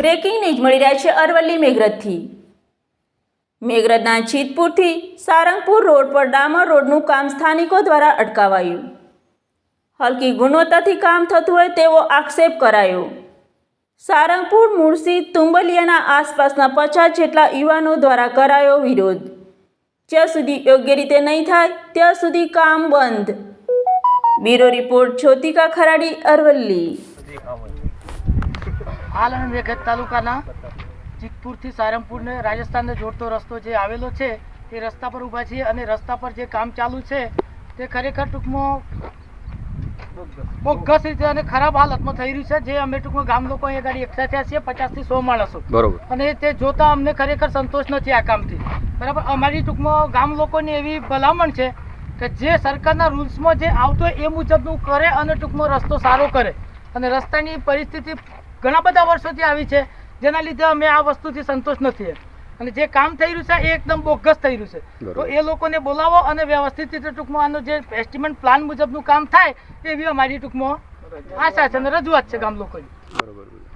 Breaking news મળી રહ્યા છે અરવલ્લી મેઘરજથી. મેઘરજના જીતપુરથી સારંગપુર રોડ પર ડામર રોડનું કામ સ્થાનિકો દ્વારા અટકાવાયું. હલકી ગુણવત્તાથી કામ થતું હોય તેવો આક્ષેપ કરાયો. સારંગપુર મુળસી તુંબલિયાના આસપાસના પચાસ જેટલા યુવાનો દ્વારા કરાયો વિરોધ. જ્યાં સુધી યોગ્ય રીતે નહીં થાય, ત્યાં સુધી કામ બંધ. Bureau report Jyotika Kharadi, Aravalli. હાલ અમે મેઘદ તાલુકાના જીતપુરથી સારંગપુરને રાજસ્થાનને જોડતો રસ્તો જે આવેલો છે તે રસ્તા પર ઊભા છીએ અને રસ્તા પર જે કામ ચાલુ છે તે ખરેખર ટૂંકમાં બોગસ રીતે અને ખરાબ હાલતમાં થઈ રહ્યું છે. જે અમે ટૂંકમાં ગામ લોકો અહીંયા ગાડી એકઠા થયા છીએ પચાસથી સો માણસો. બરોબર. અને તે જોતા અમને ખરેખર સંતોષ નથી આ કામથી. બરાબર? અમારી ટૂંકમાં ગામ લોકોની એવી ભલામણ છે કે જે સરકારના રૂલ્સમાં જે આવતો હોય એ મુજબનું કરે અને ટૂંકમાં રસ્તો સારો કરે. અને રસ્તાની પરિસ્થિતિ ઘણા બધા વર્ષોથી આવી છે જેના લીધે અમે આ વસ્તુથી સંતોષ નથી. અને જે કામ થઈ રહ્યું છે એ એકદમ બોગસ થઈ રહ્યું છે. તો એ લોકોને બોલાવો અને વ્યવસ્થિત રીતે ટૂંકમાં આનો જે એસ્ટિમેટ પ્લાન મુજબનું કામ થાય એવી અમારી ટૂંકમાં આશા છે અને રજૂઆત છે ગામ લોકોની. બરોબર.